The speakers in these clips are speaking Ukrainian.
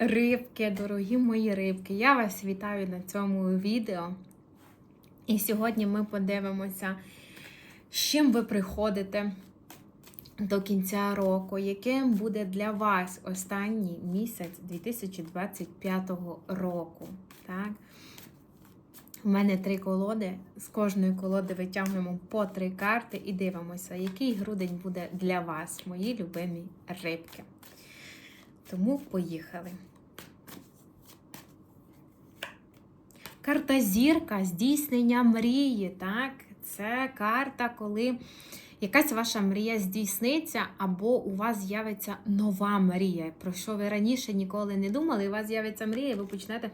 Рибки, дорогі мої рибки, я вас вітаю на цьому відео. І сьогодні ми подивимося, з чим ви приходите до кінця року, яким буде для вас останній місяць 2025 року. Так? У мене три колоди. З кожної колоди витягуємо по три карти і дивимося, який грудень буде для вас, мої любимі рибки. Тому поїхали. Карта зірка, здійснення мрії. Так? Це карта, коли якась ваша мрія здійсниться, або у вас з'явиться нова мрія, про що ви раніше ніколи не думали, у вас з'явиться мрія, і ви почнете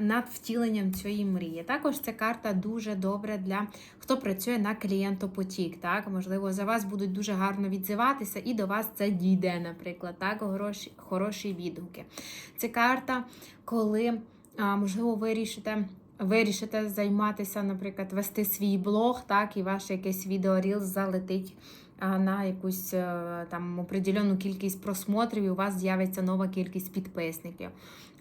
над втіленням цієї мрії. Також ця карта дуже добра для хто працює на клієнтопотік. Так? Можливо, за вас будуть дуже гарно відзиватися, і до вас це дійде, наприклад, так? хороші, хороші відгуки. Це карта, коли, можливо, ви рішите. Вирішите займатися, наприклад, вести свій блог, так, і ваш якийсь відеоріл залетить на якусь е, там определену кількість просмотрів, і у вас з'явиться нова кількість підписників.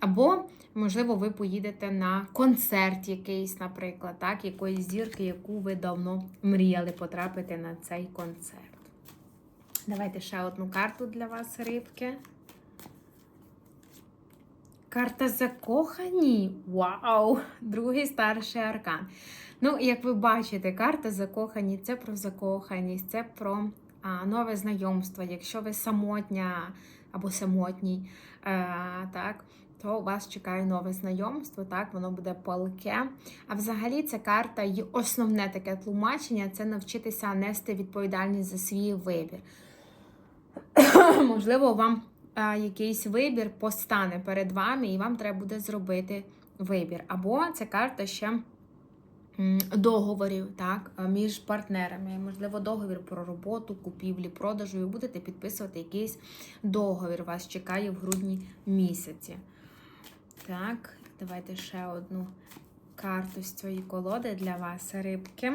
Або, можливо, ви поїдете на концерт якийсь, наприклад, так, якоїсь зірки, яку ви давно мріяли потрапити на цей концерт. Давайте ще одну карту для вас, рибки. Карта закохані. Вау! Другий старший аркан. Ну, як ви бачите, карта закохані це про закоханість, це про а, нове знайомство. Якщо ви самотня або самотній, е, так, то у вас чекає нове знайомство, так, воно буде палке. А взагалі ця карта і основне таке тлумачення це навчитися нести відповідальність за свій вибір. Можливо, вам а, якийсь вибір постане перед вами, і вам треба буде зробити вибір. Або ця карта ще договорів так, між партнерами. Можливо, договір про роботу, купівлі, продажу. І будете підписувати якийсь договір. Вас чекає в грудні місяці. Так, давайте ще одну карту з цієї колоди для вас, рибки.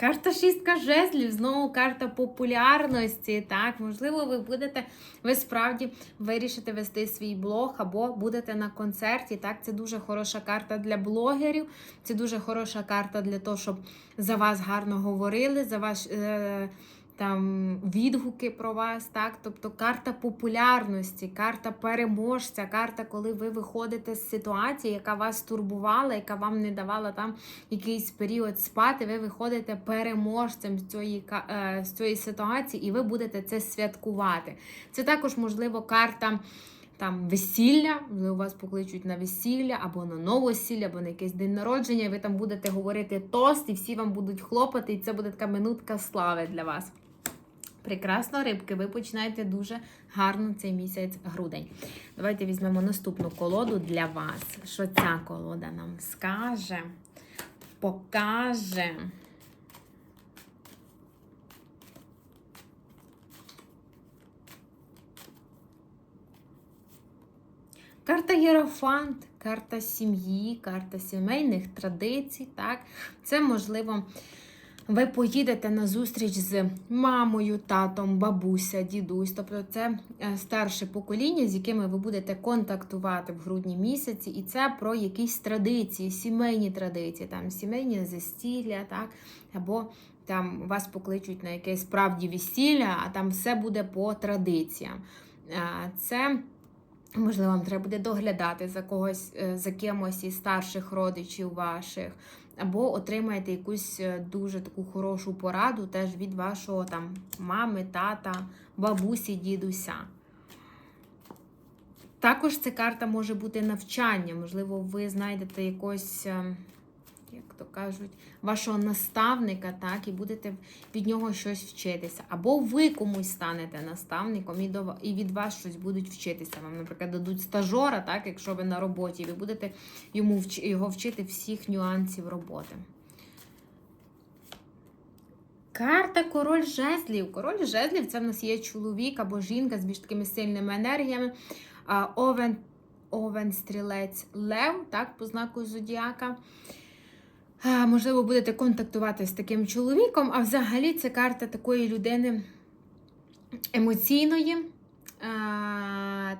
Карта шістка жезлів, знову карта популярності. Так, можливо, ви будете, ви справді вирішите вести свій блог або будете на концерті. Так, це дуже хороша карта для блогерів, це дуже хороша карта для того, щоб за вас гарно говорили, за ваш. Е там відгуки про вас, так, тобто карта популярності, карта переможця, карта, коли ви виходите з ситуації, яка вас турбувала, яка вам не давала там якийсь період спати. Ви виходите переможцем з цієї е, з цієї ситуації, і ви будете це святкувати. Це також можливо карта. Там весілля, ви у вас покличуть на весілля, або на новосілля, або на якийсь день народження, і ви там будете говорити тост, і всі вам будуть хлопати, і це буде така минутка слави для вас. Прекрасно, рибки, ви починаєте дуже гарно цей місяць грудень. Давайте візьмемо наступну колоду для вас. Що ця колода нам скаже, покаже. Карта Єрофант, карта сім'ї, карта сімейних традицій. Так? Це можливо. Ви поїдете на зустріч з мамою, татом, бабуся, дідусь. Тобто це е, старше покоління, з якими ви будете контактувати в грудні місяці, і це про якісь традиції, сімейні традиції, там сімейні застілля, так, або там вас покличуть на якесь справді весілля, а там все буде по традиціям. Це. Можливо, вам треба буде доглядати за когось, е, за кимось із старших родичів ваших, або отримаєте якусь е, дуже таку хорошу пораду теж від вашого там мами, тата, бабусі, дідуся. Також ця карта може бути навчання. Можливо, ви знайдете якось, е, як то кажуть, вашого наставника, так, і будете від нього щось вчитися. Або ви комусь станете наставником і до, і від вас щось будуть вчитися. Вам, наприклад, дадуть стажора, так, якщо ви на роботі, ви будете йому його вчити всіх нюансів роботи. Карта король жезлів. Король жезлів це в нас є чоловік або жінка з більш такими сильними енергіями. Овен, овен стрілець лев, так, по знаку зодіака. Можливо, будете контактувати з таким чоловіком, а взагалі це карта такої людини емоційної,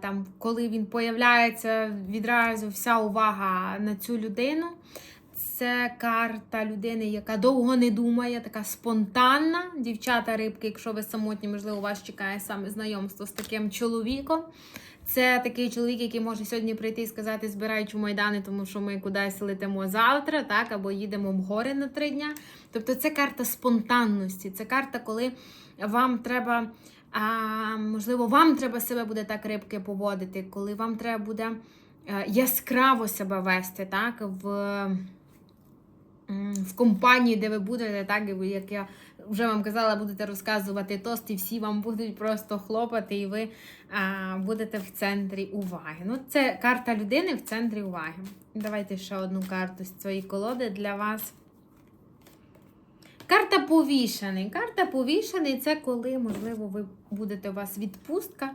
там, коли він появляється, відразу вся увага на цю людину. Це карта людини, яка довго не думає, така спонтанна. Дівчата рибки, якщо ви самотні, можливо, вас чекає саме знайомство з таким чоловіком. Це такий чоловік, який може сьогодні прийти і сказати, збираючи майдани, тому що ми кудись летимо завтра, так, або їдемо в гори на три дня. Тобто це карта спонтанності, це карта, коли вам треба, а, можливо, вам треба себе буде так рибки поводити, коли вам треба буде е, яскраво себе вести, так, в, в компанії, де ви будете, так, як я вже вам казала, будете розказувати тост, і всі вам будуть просто хлопати, і ви а, будете в центрі уваги. Ну, це карта людини в центрі уваги. Давайте ще одну карту з цієї колоди для вас. Карта повішений. Карта повішений це коли, можливо, ви будете у вас відпустка,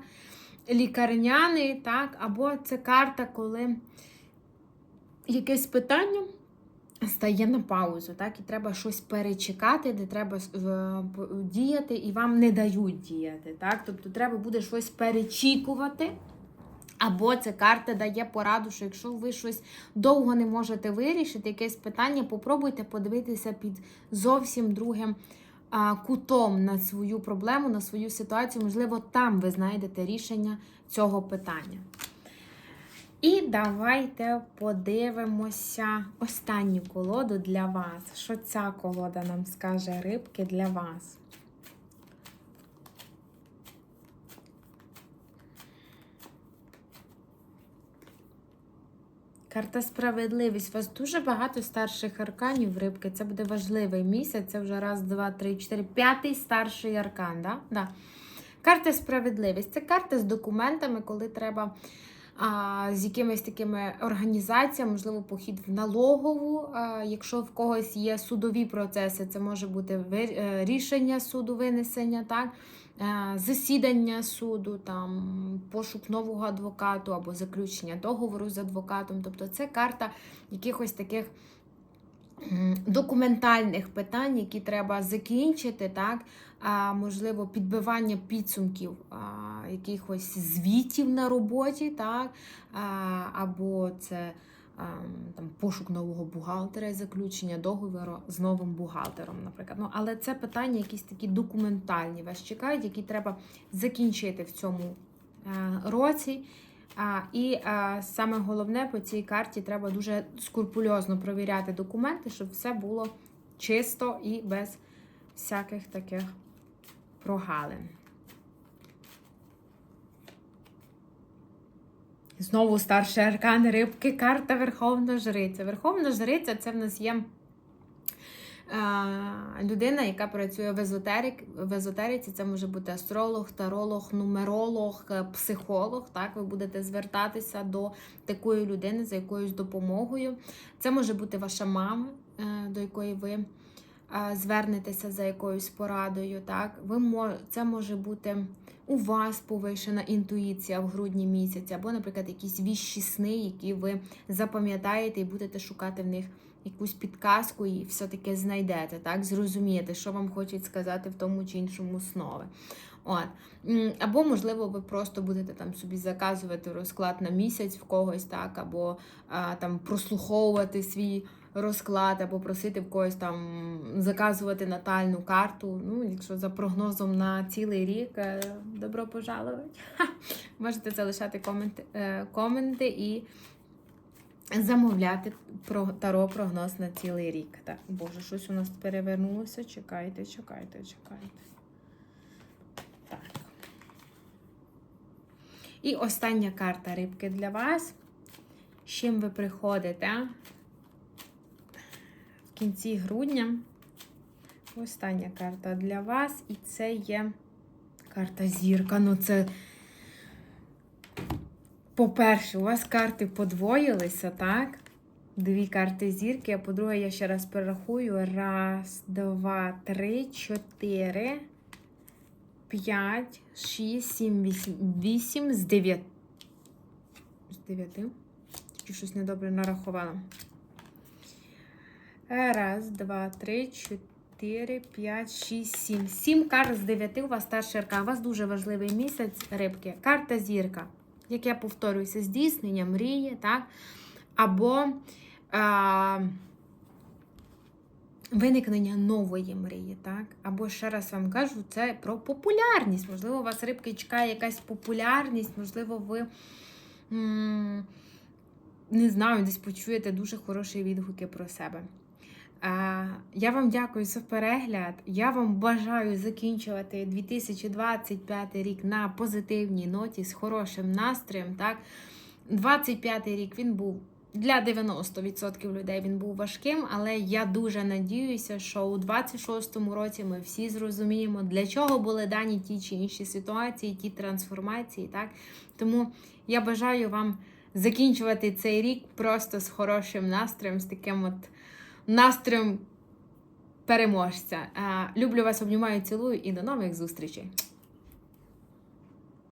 лікарняний, так, або це карта, коли якесь питання стає на паузу, так, і треба щось перечекати, де треба діяти, і вам не дають діяти. Так? Тобто треба буде щось перечікувати. Або ця карта дає пораду, що якщо ви щось довго не можете вирішити, якесь питання, попробуйте подивитися під зовсім другим кутом на свою проблему, на свою ситуацію. Можливо, там ви знайдете рішення цього питання. І давайте подивимося останню колоду для вас. Що ця колода нам скаже рибки для вас? Карта справедливість. У вас дуже багато старших арканів рибки. Це буде важливий місяць. Це вже раз, два, три, чотири, п'ятий старший аркан. Да? Да. Карта справедливість. Це карта з документами, коли треба з якимись такими організаціями, можливо, похід в налогову. Якщо в когось є судові процеси, це може бути е, рішення суду, винесення, так? е, засідання суду, там, пошук нового адвокату або заключення договору з адвокатом. Тобто це карта якихось таких документальних питань, які треба закінчити, так? можливо, підбивання підсумків якихось звітів на роботі, так? або це там, пошук нового бухгалтера і заключення договору з новим бухгалтером, наприклад. Ну, але це питання якісь такі документальні вас чекають, які треба закінчити в цьому е, році. А, і а, саме головне по цій карті треба дуже скрупульозно провіряти документи, щоб все було чисто і без всяких таких прогалин. Знову старший аркан рибки, карта Верховна Жриця. Верховна Жриця це в нас є людина, яка працює в, езотерик, в езотериці. Це може бути астролог, таролог, нумеролог, е, психолог. Так, ви будете звертатися до такої людини за якоюсь допомогою. Це може бути ваша мама, е, до якої ви е, звернетеся за якоюсь порадою. Так, ви це може бути у вас повишена інтуїція в грудні місяці, або, наприклад, якісь віщі сни, які ви запам'ятаєте і будете шукати в них якусь підказку і все-таки знайдете, так? Зрозумієте, що вам хочуть сказати в тому чи іншому снові. От. Або, можливо, ви просто будете там собі заказувати розклад на місяць в когось, так, або а, там прослуховувати свій розклад, або просити в когось там заказувати натальну карту. Ну, якщо за прогнозом на цілий рік, е, добро пожаловать. Ха! Можете залишати коменти, е, коменти і замовляти про таро прогноз на цілий рік. Так, боже, щось у нас перевернулося. Чекайте, чекайте, чекайте. Так. І остання карта рибки для вас. З чим ви приходите кінці грудня. Остання карта для вас. І це є карта зірка. Ну, це. По-перше, у вас карти подвоїлися, так? Дві карти зірки, а по-друге, я ще раз перерахую. Раз, два, три, чотири, п'ять, шість, сім, вісім. Вісім з дев'яти. З дев'яти? Чи щось недобре нарахувала? Раз, два, три, чотири, п'ять, шість, сім. Сім карт з дев'яти у вас старший аркан. У вас дуже важливий місяць рибки. Карта зірка. як я повторююся, здійснення мрії, так? Або а, виникнення нової мрії, так? Або ще раз вам кажу, це про популярність. Можливо, у вас рибки чекає якась популярність, можливо, ви. Не знаю, десь почуєте дуже хороші відгуки про себе. Я вам дякую за перегляд. Я вам бажаю закінчувати 2025 рік на позитивній ноті з хорошим настроєм. Так, 25 рік він був для 90% людей він був важким, але я дуже надіюся, що у 26-му році ми всі зрозуміємо, для чого були дані ті чи інші ситуації, ті трансформації. Так, тому я бажаю вам закінчувати цей рік просто з хорошим настроєм, з таким от настроєм переможця. Е, Люблю вас, обнімаю, цілую і до нових зустрічей!